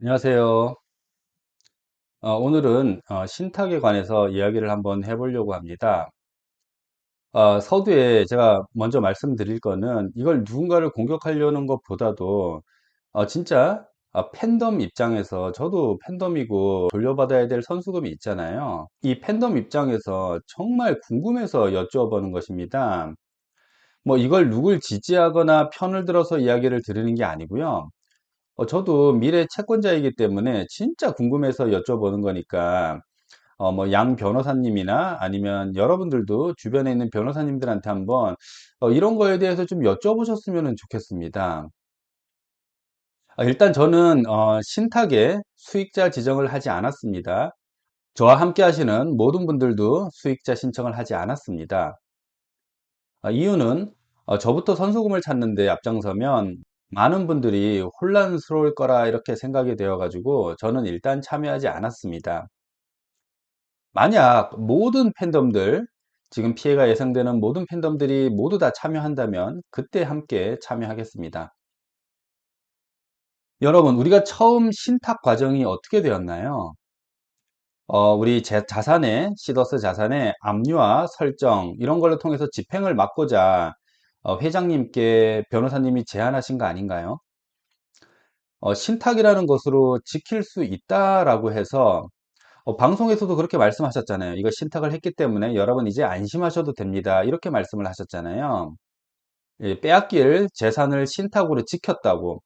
안녕하세요. 어, 오늘은 어, 신탁에 관해서 이야기를 한번 해보려고 합니다. 어, 서두에 제가 먼저 말씀드릴 거는 이걸 누군가를 공격하려는 것보다도 어, 진짜 어, 팬덤 입장에서 저도 팬덤이고 돌려받아야 될 선수금이 있잖아요. 이 팬덤 입장에서 정말 궁금해서 여쭤보는 것입니다. 뭐 이걸 누굴 지지하거나 편을 들어서 이야기를 드리는 게 아니고요. 어, 저도 미래 채권자이기 때문에 진짜 궁금해서 여쭤보는 거니까, 어, 뭐, 양 변호사님이나 아니면 여러분들도 주변에 있는 변호사님들한테 한번, 어, 이런 거에 대해서 좀 여쭤보셨으면 좋겠습니다. 아, 일단 저는, 어, 신탁에 수익자 지정을 하지 않았습니다. 저와 함께 하시는 모든 분들도 수익자 신청을 하지 않았습니다. 아, 이유는, 어, 저부터 선수금을 찾는데 앞장서면 많은 분들이 혼란스러울 거라 이렇게 생각이 되어 가지고 저는 일단 참여하지 않았습니다. 만약 모든 팬덤들, 지금 피해가 예상되는 모든 팬덤들이 모두 다 참여한다면 그때 함께 참여하겠습니다. 여러분, 우리가 처음 신탁 과정이 어떻게 되었나요? 어, 우리 제 자산의, 시더스 자산의 압류와 설정, 이런 걸로 통해서 집행을 막고자 어, 회장님께 변호사님이 제안하신 거 아닌가요? 어, 신탁이라는 것으로 지킬 수 있다라고 해서 어, 방송에서도 그렇게 말씀하셨잖아요. 이거 신탁을 했기 때문에 여러분 이제 안심하셔도 됩니다. 이렇게 말씀을 하셨잖아요. 예, 빼앗길 재산을 신탁으로 지켰다고.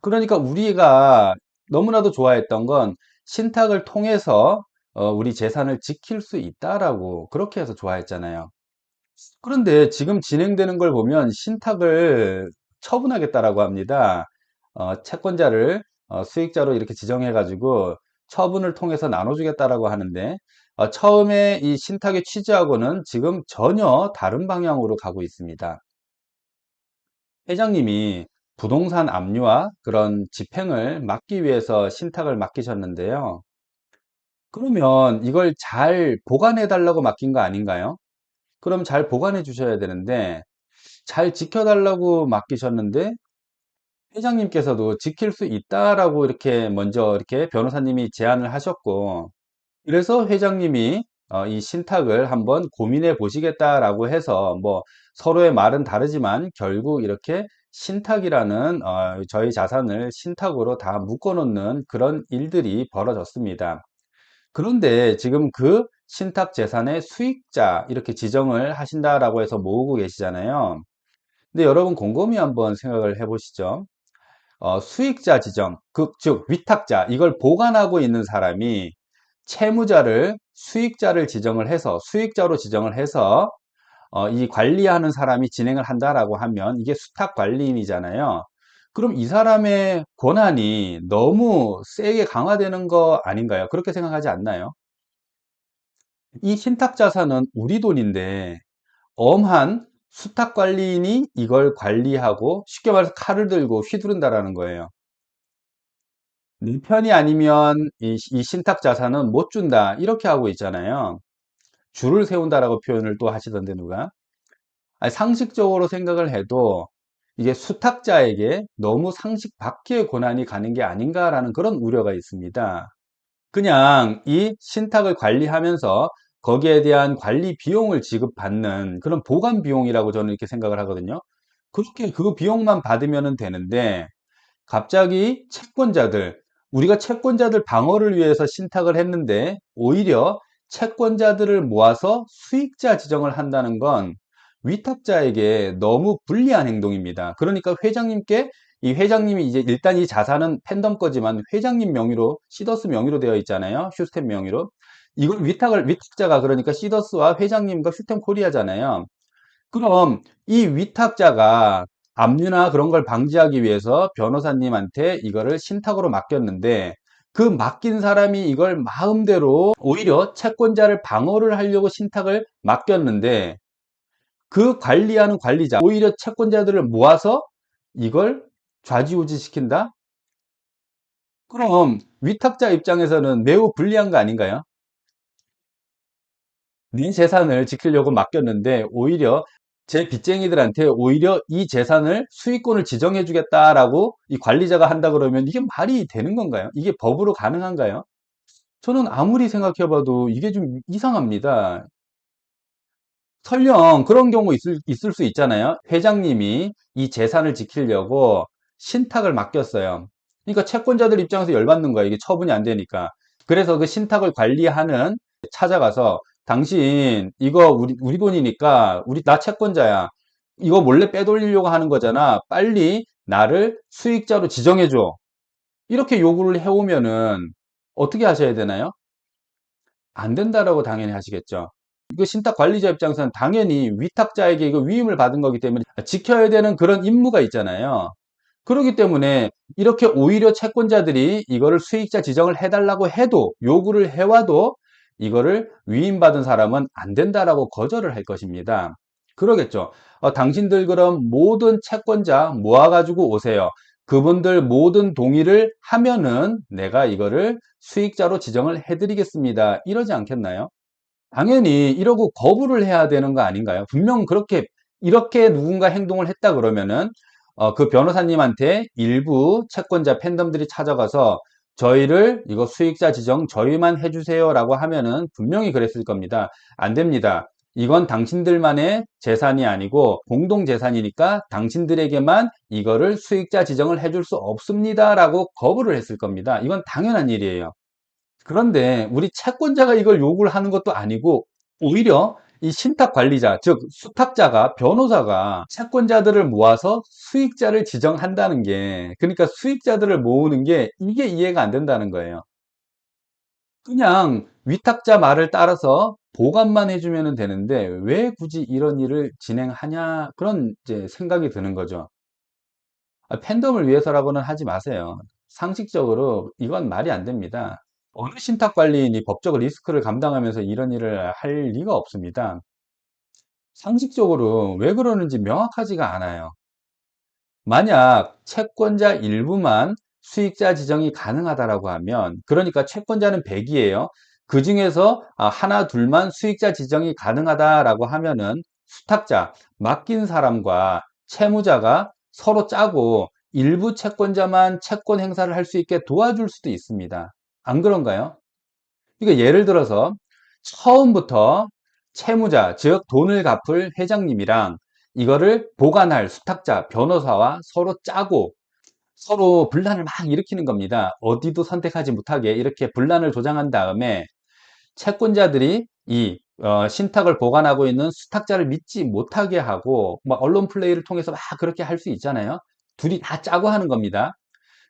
그러니까 우리가 너무나도 좋아했던 건 신탁을 통해서 어, 우리 재산을 지킬 수 있다라고 그렇게 해서 좋아했잖아요. 그런데 지금 진행되는 걸 보면 신탁을 처분하겠다라고 합니다. 어, 채권자를 어, 수익자로 이렇게 지정해 가지고 처분을 통해서 나눠주겠다라고 하는데 어, 처음에 이 신탁의 취지하고는 지금 전혀 다른 방향으로 가고 있습니다. 회장님이 부동산 압류와 그런 집행을 막기 위해서 신탁을 맡기셨는데요. 그러면 이걸 잘 보관해 달라고 맡긴 거 아닌가요? 그럼 잘 보관해 주셔야 되는데 잘 지켜달라고 맡기셨는데 회장님께서도 지킬 수 있다라고 이렇게 먼저 이렇게 변호사님이 제안을 하셨고 그래서 회장님이 어, 이 신탁을 한번 고민해 보시겠다라고 해서 뭐 서로의 말은 다르지만 결국 이렇게 신탁이라는 어, 저희 자산을 신탁으로 다 묶어 놓는 그런 일들이 벌어졌습니다. 그런데 지금 그 신탁 재산의 수익자 이렇게 지정을 하신다라고 해서 모으고 계시잖아요. 근데 여러분 곰곰이 한번 생각을 해보시죠. 어, 수익자 지정, 그, 즉 위탁자 이걸 보관하고 있는 사람이 채무자를 수익자를 지정을 해서 수익자로 지정을 해서 어, 이 관리하는 사람이 진행을 한다라고 하면 이게 수탁 관리인이잖아요. 그럼 이 사람의 권한이 너무 세게 강화되는 거 아닌가요? 그렇게 생각하지 않나요? 이 신탁 자산은 우리 돈인데 엄한 수탁 관리인이 이걸 관리하고 쉽게 말해서 칼을 들고 휘두른다라는 거예요. 네 편이 아니면 이, 이 신탁 자산은 못 준다 이렇게 하고 있잖아요. 줄을 세운다라고 표현을 또 하시던데 누가? 아니, 상식적으로 생각을 해도 이게 수탁자에게 너무 상식 밖의 권한이 가는 게 아닌가라는 그런 우려가 있습니다. 그냥 이 신탁을 관리하면서 거기에 대한 관리 비용을 지급받는 그런 보관 비용이라고 저는 이렇게 생각을 하거든요. 그렇게 그 비용만 받으면 되는데 갑자기 채권자들, 우리가 채권자들 방어를 위해서 신탁을 했는데 오히려 채권자들을 모아서 수익자 지정을 한다는 건 위탁자에게 너무 불리한 행동입니다. 그러니까 회장님께 이 회장님이 이제 일단 이 자산은 팬덤 거지만 회장님 명의로 시더스 명의로 되어 있잖아요. 휴스템 명의로. 이걸 위탁을 위탁자가 그러니까 시더스와 회장님과 휴스템 코리아잖아요. 그럼 이 위탁자가 압류나 그런 걸 방지하기 위해서 변호사님한테 이거를 신탁으로 맡겼는데 그 맡긴 사람이 이걸 마음대로 오히려 채권자를 방어를 하려고 신탁을 맡겼는데 그 관리하는 관리자 오히려 채권자들을 모아서 이걸 좌지우지 시킨다? 그럼 위탁자 입장에서는 매우 불리한 거 아닌가요? 네 재산을 지키려고 맡겼는데 오히려 제 빚쟁이들한테 오히려 이 재산을 수익권을 지정해 주겠다라고 이 관리자가 한다 그러면 이게 말이 되는 건가요? 이게 법으로 가능한가요? 저는 아무리 생각해 봐도 이게 좀 이상합니다. 설령 그런 경우 있을, 있을 수 있잖아요. 회장님이 이 재산을 지키려고 신탁을 맡겼어요. 그러니까 채권자들 입장에서 열받는 거야. 이게 처분이 안 되니까. 그래서 그 신탁을 관리하는 찾아가서 당신 이거 우리, 우리 돈이니까 우리 나 채권자야. 이거 몰래 빼돌리려고 하는 거잖아. 빨리 나를 수익자로 지정해 줘. 이렇게 요구를 해오면은 어떻게 하셔야 되나요? 안 된다라고 당연히 하시겠죠. 이거 신탁 관리자 입장에서는 당연히 위탁자에게 이거 위임을 받은 거기 때문에 지켜야 되는 그런 임무가 있잖아요. 그렇기 때문에 이렇게 오히려 채권자들이 이거를 수익자 지정을 해달라고 해도 요구를 해와도 이거를 위임받은 사람은 안 된다라고 거절을 할 것입니다. 그러겠죠. 어, 당신들 그럼 모든 채권자 모아가지고 오세요. 그분들 모든 동의를 하면은 내가 이거를 수익자로 지정을 해드리겠습니다. 이러지 않겠나요? 당연히 이러고 거부를 해야 되는 거 아닌가요? 분명 그렇게 이렇게 누군가 행동을 했다 그러면은 어, 그 변호사님한테 일부 채권자 팬덤들이 찾아가서 저희를 이거 수익자 지정 저희만 해주세요 라고 하면은 분명히 그랬을 겁니다. 안 됩니다. 이건 당신들만의 재산이 아니고 공동 재산이니까 당신들에게만 이거를 수익자 지정을 해줄 수 없습니다 라고 거부를 했을 겁니다. 이건 당연한 일이에요. 그런데 우리 채권자가 이걸 요구를 하는 것도 아니고 오히려 이 신탁 관리자, 즉 수탁자가 변호사가 채권자들을 모아서 수익자를 지정한다는 게 그러니까 수익자들을 모으는 게 이게 이해가 안 된다는 거예요. 그냥 위탁자 말을 따라서 보관만 해주면 되는데 왜 굳이 이런 일을 진행하냐 그런 생각이 드는 거죠. 아, 팬덤을 위해서라고는 하지 마세요. 상식적으로 이건 말이 안 됩니다. 어느 신탁 관리인이 법적 리스크를 감당하면서 이런 일을 할 리가 없습니다. 상식적으로 왜 그러는지 명확하지가 않아요. 만약 채권자 일부만 수익자 지정이 가능하다라고 하면 그러니까 채권자는 100이에요. 그 중에서 아, 하나 둘만 수익자 지정이 가능하다라고 하면은 수탁자, 맡긴 사람과 채무자가 서로 짜고 일부 채권자만 채권 행사를 할 수 있게 도와줄 수도 있습니다. 안 그런가요? 그러니까 예를 들어서 처음부터 채무자, 즉 돈을 갚을 회장님이랑 이거를 보관할 수탁자, 변호사와 서로 짜고 서로 분란을 막 일으키는 겁니다. 어디도 선택하지 못하게 이렇게 분란을 조장한 다음에 채권자들이 이 어, 신탁을 보관하고 있는 수탁자를 믿지 못하게 하고 뭐 언론 플레이를 통해서 막 그렇게 할 수 있잖아요. 둘이 다 짜고 하는 겁니다.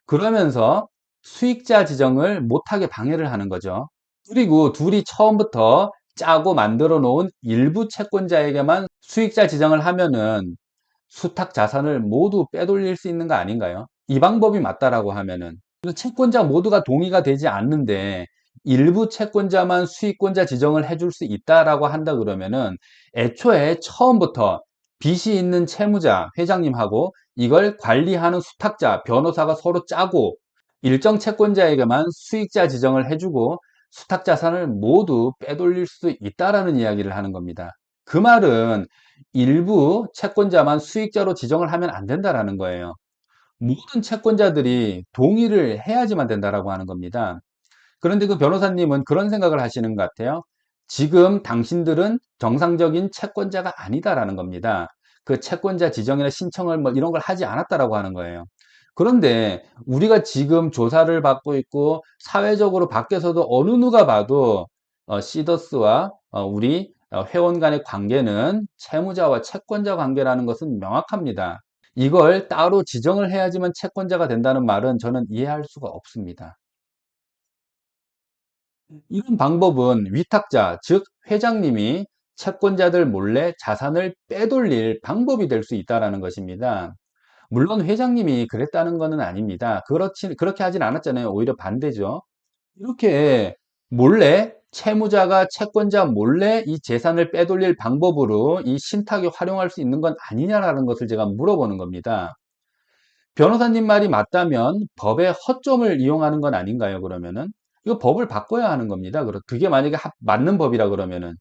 그러면서 수익자 지정을 못하게 방해를 하는 거죠. 그리고 둘이 처음부터 짜고 만들어 놓은 일부 채권자에게만 수익자 지정을 하면은 수탁 자산을 모두 빼돌릴 수 있는 거 아닌가요? 이 방법이 맞다라고 하면은 채권자 모두가 동의가 되지 않는데 일부 채권자만 수익권자 지정을 해줄 수 있다라고 한다 그러면은 애초에 처음부터 빚이 있는 채무자 회장님하고 이걸 관리하는 수탁자 변호사가 서로 짜고 일정 채권자에게만 수익자 지정을 해주고 수탁 자산을 모두 빼돌릴 수 있다라는 이야기를 하는 겁니다. 그 말은 일부 채권자만 수익자로 지정을 하면 안 된다라는 거예요. 모든 채권자들이 동의를 해야지만 된다라고 하는 겁니다. 그런데 그 변호사님은 그런 생각을 하시는 것 같아요. 지금 당신들은 정상적인 채권자가 아니다라는 겁니다. 그 채권자 지정이나 신청을 뭐 이런 걸 하지 않았다라고 하는 거예요. 그런데 우리가 지금 조사를 받고 있고 사회적으로 밖에서도 어느 누가 봐도 어, 시더스와 어, 우리 어, 회원 간의 관계는 채무자와 채권자 관계라는 것은 명확합니다. 이걸 따로 지정을 해야지만 채권자가 된다는 말은 저는 이해할 수가 없습니다. 이런 방법은 위탁자, 즉 회장님이 채권자들 몰래 자산을 빼돌릴 방법이 될 수 있다는 것입니다. 물론 회장님이 그랬다는 것은 아닙니다. 그렇지, 그렇게 하진 않았잖아요. 오히려 반대죠. 이렇게 몰래 채무자가 채권자 몰래 이 재산을 빼돌릴 방법으로 이 신탁에 활용할 수 있는 건 아니냐라는 것을 제가 물어보는 겁니다. 변호사님 말이 맞다면 법의 허점을 이용하는 건 아닌가요? 그러면은 이거 법을 바꿔야 하는 겁니다. 그게 만약에 맞는 법이라 그러면은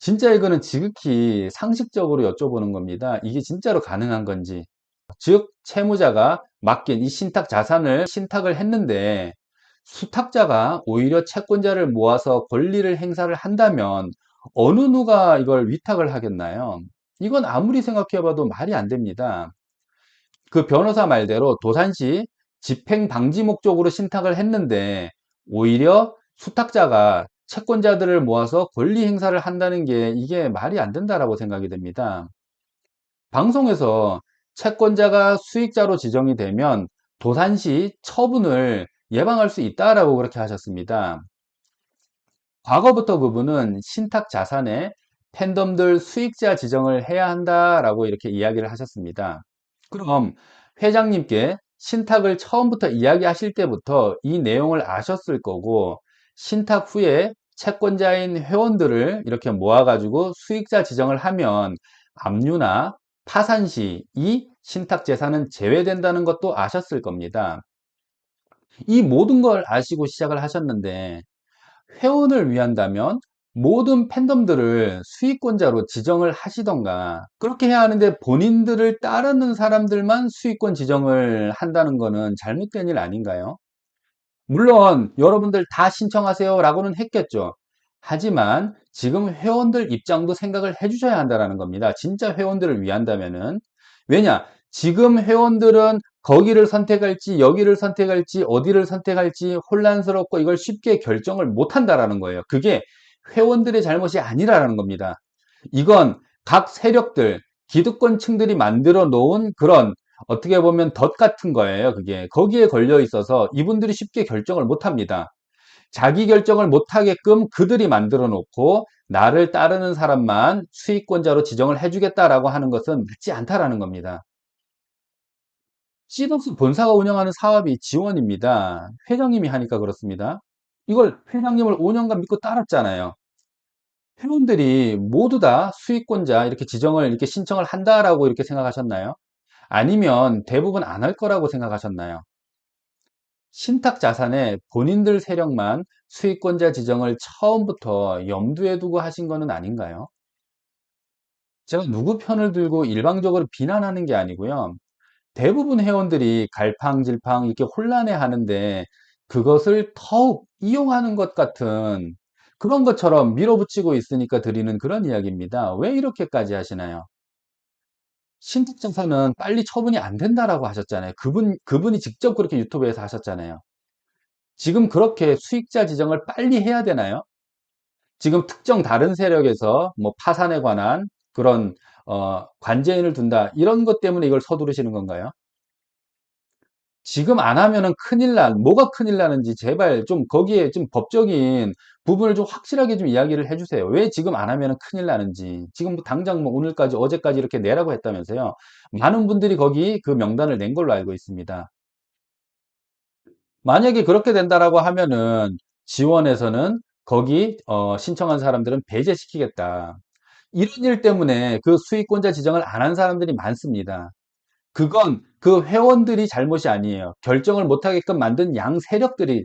진짜 이거는 지극히 상식적으로 여쭤보는 겁니다. 이게 진짜로 가능한 건지. 즉, 채무자가 맡긴 이 신탁 자산을 신탁을 했는데 수탁자가 오히려 채권자를 모아서 권리를 행사를 한다면 어느 누가 이걸 위탁을 하겠나요? 이건 아무리 생각해 봐도 말이 안 됩니다. 그 변호사 말대로 도산시 집행 방지 목적으로 신탁을 했는데 오히려 수탁자가 채권자들을 모아서 권리 행사를 한다는 게 이게 말이 안 된다라고 생각이 됩니다. 방송에서 채권자가 수익자로 지정이 되면 도산시 처분을 예방할 수 있다라고 그렇게 하셨습니다. 과거부터 그분은 신탁 자산에 팬덤들 수익자 지정을 해야 한다라고 이렇게 이야기를 하셨습니다. 그럼 회장님께 신탁을 처음부터 이야기하실 때부터 이 내용을 아셨을 거고 신탁 후에 채권자인 회원들을 이렇게 모아가지고 수익자 지정을 하면 압류나 파산 시 이 신탁 재산은 제외된다는 것도 아셨을 겁니다. 이 모든 걸 아시고 시작을 하셨는데 회원을 위한다면 모든 팬덤들을 수익권자로 지정을 하시던가 그렇게 해야 하는데 본인들을 따르는 사람들만 수익권 지정을 한다는 것은 잘못된 일 아닌가요? 물론 여러분들 다 신청하세요 라고는 했겠죠. 하지만 지금 회원들 입장도 생각을 해주셔야 한다는 겁니다. 진짜 회원들을 위한다면은. 왜냐? 지금 회원들은 거기를 선택할지 여기를 선택할지 어디를 선택할지 혼란스럽고 이걸 쉽게 결정을 못 한다라는 거예요. 그게 회원들의 잘못이 아니라는 겁니다. 이건 각 세력들, 기득권층들이 만들어 놓은 그런 어떻게 보면 덫 같은 거예요. 그게 거기에 걸려 있어서 이분들이 쉽게 결정을 못 합니다. 자기 결정을 못 하게끔 그들이 만들어 놓고 나를 따르는 사람만 수익권자로 지정을 해주겠다라고 하는 것은 맞지 않다라는 겁니다. 시덕스 본사가 운영하는 사업이 지원입니다. 회장님이 하니까 그렇습니다. 이걸 회장님을 5년간 믿고 따랐잖아요. 회원들이 모두 다 수익권자 이렇게 지정을 이렇게 신청을 한다라고 이렇게 생각하셨나요? 아니면 대부분 안 할 거라고 생각하셨나요? 신탁 자산에 본인들 세력만 수익권자 지정을 처음부터 염두에 두고 하신 거는 아닌가요? 제가 누구 편을 들고 일방적으로 비난하는 게 아니고요. 대부분 회원들이 갈팡질팡 이렇게 혼란해 하는데 그것을 더욱 이용하는 것 같은 그런 것처럼 밀어붙이고 있으니까 드리는 그런 이야기입니다. 왜 이렇게까지 하시나요? 신탁자산은 빨리 처분이 안 된다라고 하셨잖아요. 그분, 그분이 직접 그렇게 유튜브에서 하셨잖아요. 지금 그렇게 수익자 지정을 빨리 해야 되나요? 지금 특정 다른 세력에서 뭐 파산에 관한 그런 어, 관제인을 둔다 이런 것 때문에 이걸 서두르시는 건가요? 지금 안 하면은 큰일 난, 뭐가 큰일 나는지 제발 좀 거기에 좀 법적인 부분을 좀 확실하게 좀 이야기를 해주세요. 왜 지금 안 하면은 큰일 나는지. 지금 뭐 당장 뭐 오늘까지, 어제까지 이렇게 내라고 했다면서요. 많은 분들이 거기 그 명단을 낸 걸로 알고 있습니다. 만약에 그렇게 된다라고 하면은 지원에서는 거기 어, 신청한 사람들은 배제시키겠다. 이런 일 때문에 그 수익권자 지정을 안 한 사람들이 많습니다. 그건 그 회원들이 잘못이 아니에요. 결정을 못하게끔 만든 양 세력들이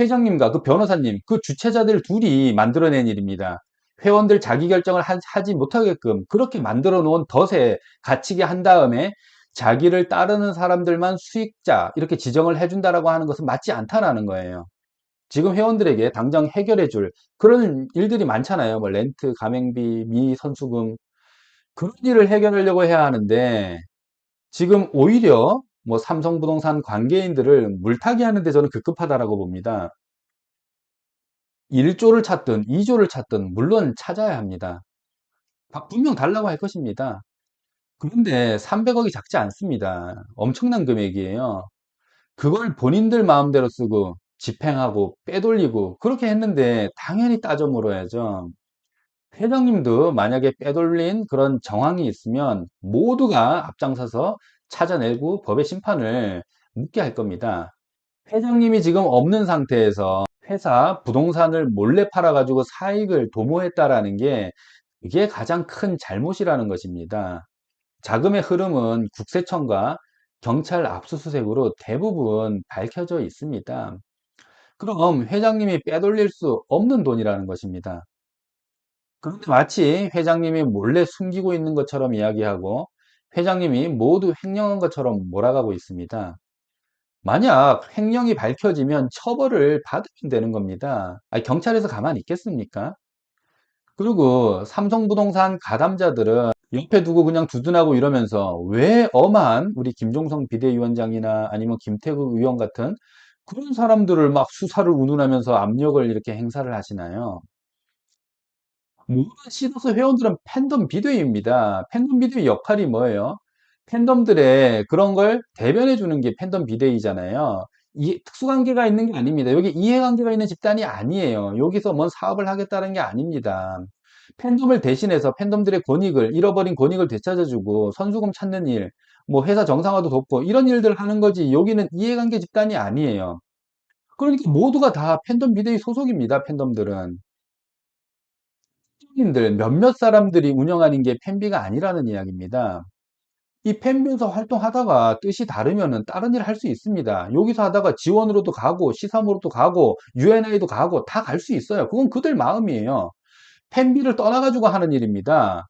회장님과 그 변호사님, 그 주체자들 둘이 만들어낸 일입니다. 회원들 자기 결정을 하, 지 못하게끔 그렇게 만들어 놓은 덫에 갇히게 한 다음에 자기를 따르는 사람들만 수익자 이렇게 지정을 해준다라고 하는 것은 맞지 않다라는 거예요. 지금 회원들에게 당장 해결해 줄 그런 일들이 많잖아요. 뭐 렌트, 가맹비, 미 선수금 그런 일을 해결하려고 해야 하는데 지금 오히려 뭐 삼성부동산 관계인들을 물타기 하는데 저는 급급하다라고 봅니다. 1조를 찾든 2조를 찾든 물론 찾아야 합니다. 분명 달라고 할 것입니다. 그런데 300억이 작지 않습니다. 엄청난 금액이에요. 그걸 본인들 마음대로 쓰고 집행하고 빼돌리고 그렇게 했는데 당연히 따져 물어야죠. 회장님도 만약에 빼돌린 그런 정황이 있으면 모두가 앞장서서 찾아내고 법의 심판을 묻게 할 겁니다. 회장님이 지금 없는 상태에서 회사 부동산을 몰래 팔아가지고 사익을 도모했다라는 게 이게 가장 큰 잘못이라는 것입니다. 자금의 흐름은 국세청과 경찰 압수수색으로 대부분 밝혀져 있습니다. 그럼 회장님이 빼돌릴 수 없는 돈이라는 것입니다. 그런데 마치 회장님이 몰래 숨기고 있는 것처럼 이야기하고 회장님이 모두 횡령한 것처럼 몰아가고 있습니다. 만약 횡령이 밝혀지면 처벌을 받으면 되는 겁니다. 아니, 경찰에서 가만히 있겠습니까? 그리고 삼성부동산 가담자들은 옆에 두고 그냥 두둔하고 이러면서 왜 엄한 우리 김종성 비대위원장이나 아니면 김태국 의원 같은 그런 사람들을 막 수사를 운운하면서 압력을 이렇게 행사를 하시나요? 모든 시도스 회원들은 팬덤 비대위입니다. 팬덤 비대위 역할이 뭐예요? 팬덤들의 그런 걸 대변해 주는 게 팬덤 비대위잖아요. 이 특수관계가 있는 게 아닙니다. 여기 이해관계가 있는 집단이 아니에요. 여기서 뭔 사업을 하겠다는 게 아닙니다. 팬덤을 대신해서 팬덤들의 권익을, 잃어버린 권익을 되찾아주고 선수금 찾는 일, 뭐 회사 정상화도 돕고 이런 일들을 하는 거지 여기는 이해관계 집단이 아니에요. 그러니까 모두가 다 팬덤 비대위 소속입니다. 팬덤들은. 인들 몇몇 사람들이 운영하는 게 팬비가 아니라는 이야기입니다. 이 팬비에서 활동하다가 뜻이 다르면은 다른 일 할 수 있습니다. 여기서 하다가 지원으로도 가고 시사모로도 가고 UNI도 가고 다 갈 수 있어요. 그건 그들 마음이에요. 팬비를 떠나가지고 하는 일입니다.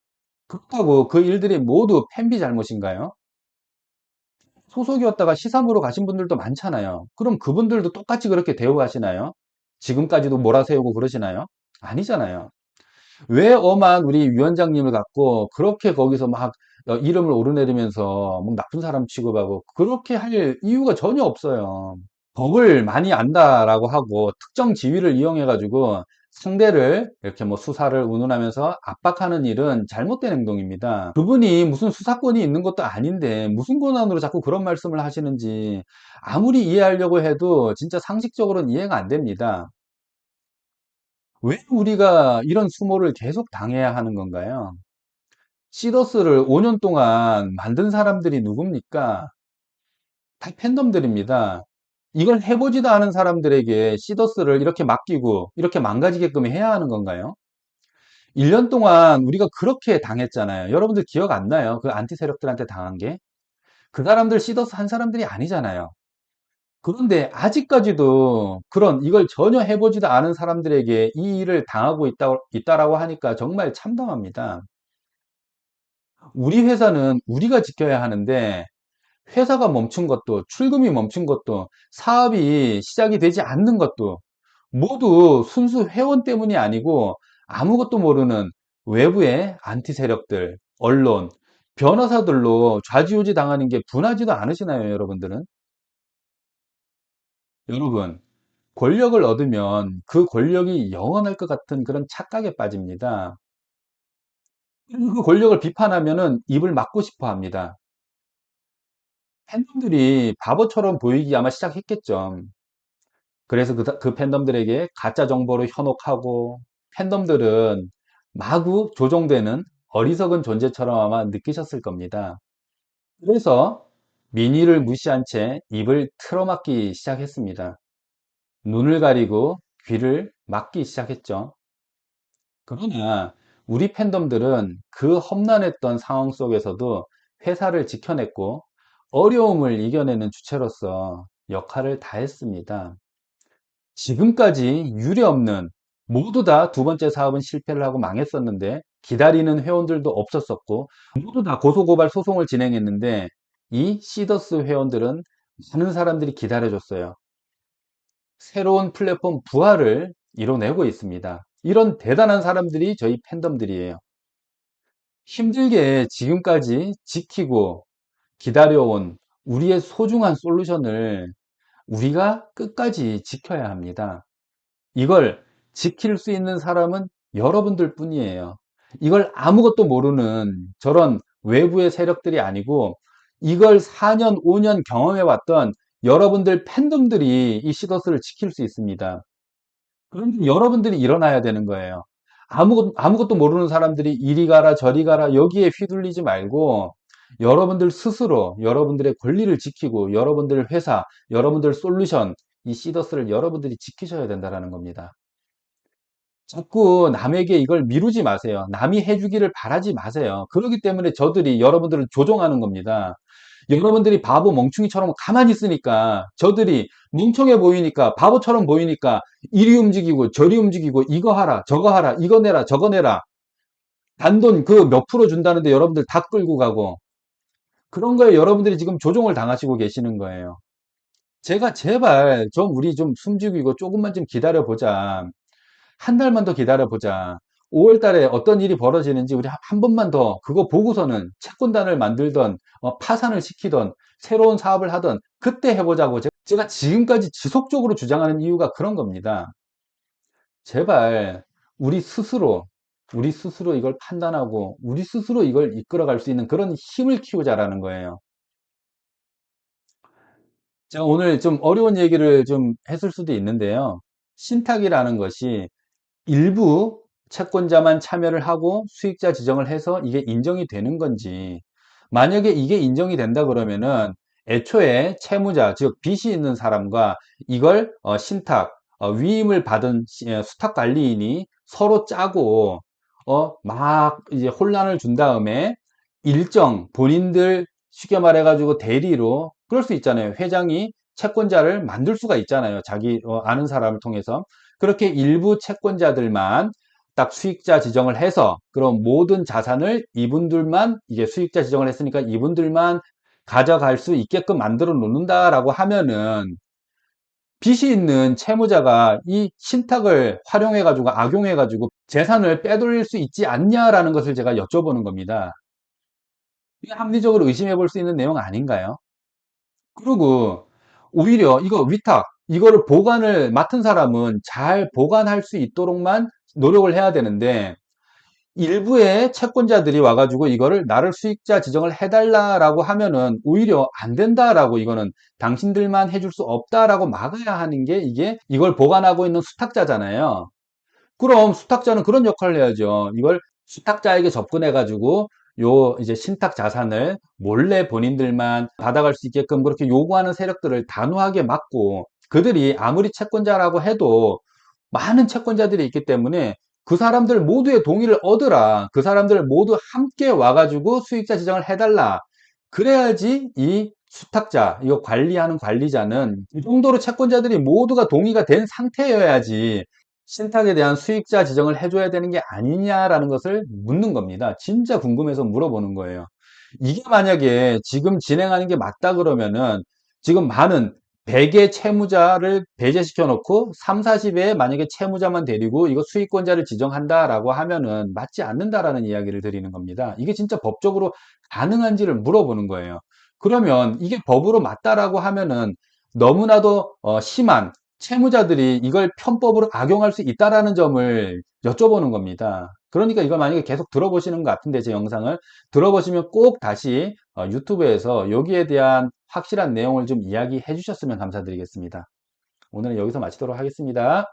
그렇다고 그 일들이 모두 팬비 잘못인가요? 소속이었다가 시사모로 가신 분들도 많잖아요. 그럼 그분들도 똑같이 그렇게 대우하시나요? 지금까지도 몰아세우고 그러시나요? 아니잖아요. 왜 엄한 우리 위원장님을 갖고 그렇게 거기서 막 어, 이름을 오르내리면서 뭐 나쁜 사람 취급하고 그렇게 할 이유가 전혀 없어요. 법을 많이 안다라고 하고 특정 지위를 이용해 가지고 상대를 이렇게 뭐 수사를 운운하면서 압박하는 일은 잘못된 행동입니다. 그분이 무슨 수사권이 있는 것도 아닌데 무슨 권한으로 자꾸 그런 말씀을 하시는지 아무리 이해하려고 해도 진짜 상식적으로는 이해가 안 됩니다. 왜 우리가 이런 수모를 계속 당해야 하는 건가요? 시더스를 5년 동안 만든 사람들이 누굽니까? 다 팬덤들입니다. 이걸 해보지도 않은 사람들에게 시더스를 이렇게 맡기고 이렇게 망가지게끔 해야 하는 건가요? 1년 동안 우리가 그렇게 당했잖아요. 여러분들 기억 안 나요? 그 안티 세력들한테 당한 게? 그 사람들 시더스 한 사람들이 아니잖아요. 그런데 아직까지도 그런 이걸 전혀 해보지도 않은 사람들에게 이 일을 당하고 있다, 있다라고 하니까 정말 참담합니다. 우리 회사는 우리가 지켜야 하는데 회사가 멈춘 것도 출금이 멈춘 것도 사업이 시작이 되지 않는 것도 모두 순수 회원 때문이 아니고 아무것도 모르는 외부의 안티 세력들, 언론, 변호사들로 좌지우지 당하는 게 분하지도 않으시나요, 여러분들은? 여러분, 권력을 얻으면 그 권력이 영원할 것 같은 그런 착각에 빠집니다. 그 권력을 비판하면은 입을 막고 싶어 합니다. 팬덤들이 바보처럼 보이기 아마 시작했겠죠. 그래서 그, 그 팬덤들에게 가짜 정보를 현혹하고 팬덤들은 마구 조종되는 어리석은 존재처럼 아마 느끼셨을 겁니다. 그래서 민의를 무시한 채 입을 틀어막기 시작했습니다. 눈을 가리고 귀를 막기 시작했죠. 그러나 우리 팬덤들은 그 험난했던 상황 속에서도 회사를 지켜냈고 어려움을 이겨내는 주체로서 역할을 다했습니다. 지금까지 유례없는 모두 다 두 번째 사업은 실패를 하고 망했었는데 기다리는 회원들도 없었었고 모두 다 고소고발 소송을 진행했는데 이 시더스 회원들은 많은 사람들이 기다려줬어요. 새로운 플랫폼 부활을 이뤄내고 있습니다. 이런 대단한 사람들이 저희 팬덤들이에요. 힘들게 지금까지 지키고 기다려온 우리의 소중한 솔루션을 우리가 끝까지 지켜야 합니다. 이걸 지킬 수 있는 사람은 여러분들 뿐이에요. 이걸 아무것도 모르는 저런 외부의 세력들이 아니고 이걸 4년, 5년 경험해 왔던 여러분들 팬덤들이 이 시더스를 지킬 수 있습니다. 그런데 여러분들이 일어나야 되는 거예요. 아무것, 아무것도 모르는 사람들이 이리 가라 저리 가라 여기에 휘둘리지 말고 여러분들 스스로 여러분들의 권리를 지키고 여러분들 회사, 여러분들 솔루션 이 시더스를 여러분들이 지키셔야 된다는 겁니다. 자꾸 남에게 이걸 미루지 마세요. 남이 해주기를 바라지 마세요. 그렇기 때문에 저들이 여러분들을 조종하는 겁니다. 여러분들이 바보 멍충이처럼 가만히 있으니까 저들이 멍청해 보이니까 바보처럼 보이니까 이리 움직이고 저리 움직이고 이거 하라 저거 하라 이거 내라 저거 내라 단돈 그 몇 프로 준다는데 여러분들 다 끌고 가고 그런 거에 여러분들이 지금 조종을 당하시고 계시는 거예요. 제가 제발 좀 우리 좀 숨죽이고 조금만 좀 기다려 보자. 한 달만 더 기다려 보자. 5월 달에 어떤 일이 벌어지는지 우리 한- 한 번만 더 그거 보고서는 채권단을 만들던 어, 파산을 시키던 새로운 사업을 하던 그때 해보자고 제- 제가 지금까지 지속적으로 주장하는 이유가 그런 겁니다. 제발 우리 스스로 우리 스스로 이걸 판단하고 우리 스스로 이걸 이끌어갈 수 있는 그런 힘을 키우자라는 거예요. 제가 오늘 좀 어려운 얘기를 좀 했을 수도 있는데요. 신탁이라는 것이 일부 채권자만 참여를 하고 수익자 지정을 해서 이게 인정이 되는 건지, 만약에 이게 인정이 된다 그러면은 애초에 채무자, 즉 빚이 있는 사람과 이걸 어, 신탁, 어, 위임을 받은 시- 어, 수탁 관리인이 서로 짜고 어, 막 이제 혼란을 준 다음에 일정 본인들 쉽게 말해 가지고 대리로 그럴 수 있잖아요. 회장이 채권자를 만들 수가 있잖아요. 자기 어, 아는 사람을 통해서. 그렇게 일부 채권자들만 딱 수익자 지정을 해서 그럼 모든 자산을 이분들만 이게 수익자 지정을 했으니까 이분들만 가져갈 수 있게끔 만들어 놓는다라고 하면은 빚이 있는 채무자가 이 신탁을 활용해 가지고 악용해 가지고 재산을 빼돌릴 수 있지 않냐라는 것을 제가 여쭤보는 겁니다. 합리적으로 의심해 볼 수 있는 내용 아닌가요? 그리고 오히려 이거 위탁, 이거를 보관을 맡은 사람은 잘 보관할 수 있도록만 노력을 해야 되는데 일부의 채권자들이 와가지고 이거를 나를 수익자 지정을 해달라라고 하면은 오히려 안 된다라고 이거는 당신들만 해줄 수 없다라고 막아야 하는 게 이게 이걸 보관하고 있는 수탁자잖아요. 그럼 수탁자는 그런 역할을 해야죠. 이걸 수탁자에게 접근해가지고 요 이제 신탁 자산을 몰래 본인들만 받아갈 수 있게끔 그렇게 요구하는 세력들을 단호하게 막고 그들이 아무리 채권자라고 해도 많은 채권자들이 있기 때문에 그 사람들 모두의 동의를 얻으라. 그 사람들 모두 함께 와가지고 수익자 지정을 해달라. 그래야지 이 수탁자, 이거 관리하는 관리자는 이 정도로 채권자들이 모두가 동의가 된 상태여야지 신탁에 대한 수익자 지정을 해줘야 되는 게 아니냐라는 것을 묻는 겁니다. 진짜 궁금해서 물어보는 거예요. 이게 만약에 지금 진행하는 게 맞다 그러면은 지금 많은 100의 채무자를 배제시켜 놓고 3, 40의 만약에 채무자만 데리고 이거 수익권자를 지정한다라고 하면은 맞지 않는다라는 이야기를 드리는 겁니다. 이게 진짜 법적으로 가능한지를 물어보는 거예요. 그러면 이게 법으로 맞다라고 하면은 너무나도 어, 심한 채무자들이 이걸 편법으로 악용할 수 있다라는 점을 여쭤보는 겁니다. 그러니까 이걸 만약에 계속 들어보시는 것 같은데 제 영상을 들어보시면 꼭 다시 어, 유튜브에서 여기에 대한 확실한 내용을 좀 이야기해 주셨으면 감사드리겠습니다. 오늘은 여기서 마치도록 하겠습니다.